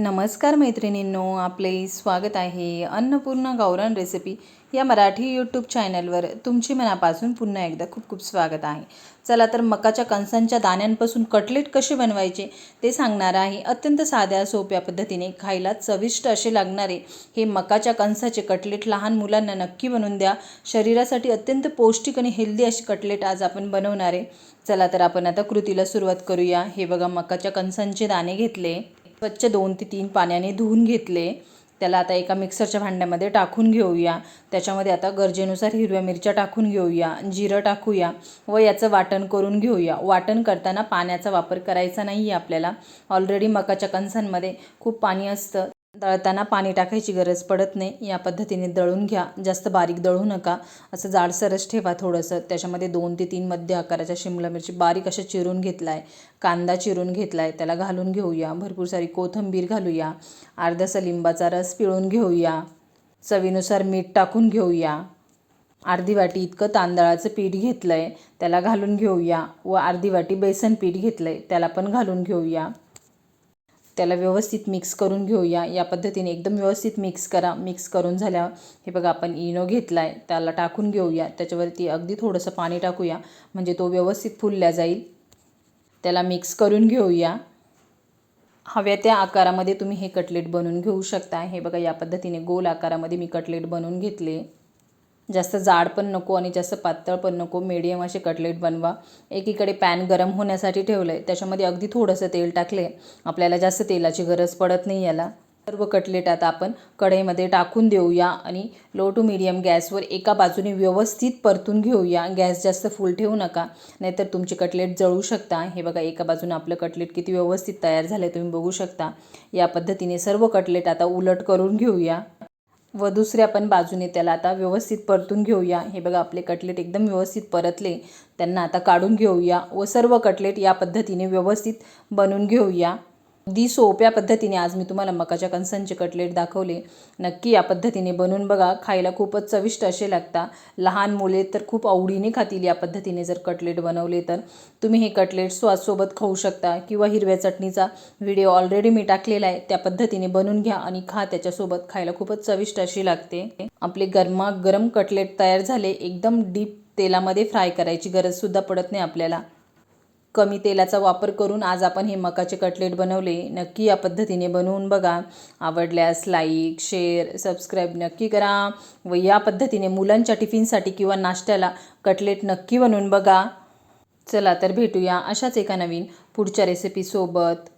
नमस्कार मैत्रिणींनो आपले स्वागत आहे अन्नपूर्णा गौरण रेसिपी या मराठी यूट्यूब चॅनलवर तुमची मनापासून पुन्हा एकदा खूप खूप स्वागत आहे. चला तर मकाच्या कणसांच्या दाण्यांपासून कटलेट कसे बनवायचे ते सांगणार आहे. अत्यंत साध्या सोप्या पद्धतीने खायला चविष्ट असे लागणारे हे मकाच्या कणसाचे कटलेट लहान मुलांना नक्की बनवून द्या. शरीरासाठी अत्यंत पौष्टिक आणि हेल्दी असे कटलेट आज आपण बनवणार आहे. चला तर आपण आता कृतीला सुरुवात करूया. हे बघा मकाच्या कणसांचे दाणे घेतले. स्वच्छ दोन ते तीन पाण्याने धुवून घेतले. त्याला आता एका मिक्सरच्या भांड्यामध्ये टाकून घेऊया. त्याच्यामध्ये आता गरजेनुसार हिरव्या मिरच्या टाकून घेऊया जिरं टाकूया व याचं वाटण करून घेऊया. वाटण करताना पाण्याचा वापर करायचा नाही आहे आपल्याला. ऑलरेडी मकाच्या कणसांमध्ये खूप पाणी असतं. दळताना पाणी टाकायची गरज पडत नाही. या पद्धतीने दळून घ्या. जास्त बारीक दळू नका. असं जाडसरच ठेवा थोडंसं. त्याच्यामध्ये दोन ते तीन मध्य आकाराच्या शिमला मिरची बारीक अशा चिरून घेतला आहे कांदा चिरून घेतला आहे त्याला घालून घेऊया. भरपूर सारी कोथिंबीर घालूया. अर्धासा लिंबाचा रस पिळून घेऊया. चवीनुसार मीठ टाकून घेऊया. अर्धी वाटी इतकं तांदळाचं पीठ घेतलं आहे त्याला घालून घेऊया. व अर्धी वाटी बेसन पीठ घेतलं आहे त्याला पण घालून घेऊया. त्याला व्यवस्थित मिक्स करून घेऊया. या पद्धतीने एकदम व्यवस्थित मिक्स करा. मिक्स करून झाल्यावर हे बघा आपण इनो घेतला आहे त्याला टाकून घेऊया. त्याच्यावरती अगदी थोडंसं पाणी टाकूया. म्हणजे तो व्यवस्थित फुलल्या जाईल. त्याला मिक्स करून घेऊया. हव्या त्या आकारामध्ये तुम्ही हे कटलेट बनवून घेऊ शकता. हे बघा या पद्धतीने गोल आकारामध्ये मी कटलेट बनवून घेतले. जास्त जाड पण नको आणि जास्त पातळ पण नको. मीडियम असे कटलेट बनवा. एकीकडे पॅन गरम होण्यासाठी ठेवलं आहे त्याच्यामध्ये अगदी थोडंसं तेल टाकले आपल्याला जास्त तेलाची गरज पडत नाही याला. सर्व कटलेट आता आपण कढईमध्ये टाकून देऊया आणि लो टू मिडियम गॅसवर एका बाजूने व्यवस्थित परतून घेऊया. गॅस जास्त फुल ठेवू नका. नाहीतर तुमचे कटलेट जळू शकता. हे बघा एका बाजूने आपलं कटलेट किती व्यवस्थित तयार झालं तुम्ही बघू शकता. या पद्धतीने सर्व कटलेट आता उलट करून घेऊया. व दुसऱ्या पण बाजूने त्याला आता व्यवस्थित परतून घेऊया. हे बघा आपले कटलेट एकदम व्यवस्थित परतले. त्यांना आता काढून घेऊया व सर्व कटलेट या पद्धतीने व्यवस्थित बनवून घेऊया. अगदी सोप्या पद्धतीने आज मी तुम्हाला मकाच्या कणसांचे कटलेट दाखवले. नक्की या पद्धतीने बनवून बघा. खायला खूपच चविष्ट असे लागता. लहान मुले तर खूप आवडीने खातील या पद्धतीने जर कटलेट बनवले तर. तुम्ही हे कटलेट स्वादसोबत खाऊ शकता किंवा हिरव्या चटणीचा व्हिडिओ ऑलरेडी मी टाकलेला आहे. त्या पद्धतीने बनवून घ्या आणि खा. त्याच्यासोबत खायला खूपच चविष्ट अशी लागते. आपले गरमागरम कटलेट तयार झाले. एकदम डीप तेलामध्ये फ्राय करायची गरजसुद्धा पडत नाही आपल्याला. कमी तेलाचा वापर करून आज आपण हे मकाचे कटलेट बनवले. नक्की या पद्धतीने बनवून बघा. आवडल्यास लाईक शेअर सबस्क्राईब नक्की करा व या पद्धतीने मुलांच्या टिफिनसाठी किंवा नाश्त्याला कटलेट नक्की बनवून बघा. चला तर भेटूया अशाच एका नवीन पुढच्या रेसिपीसोबत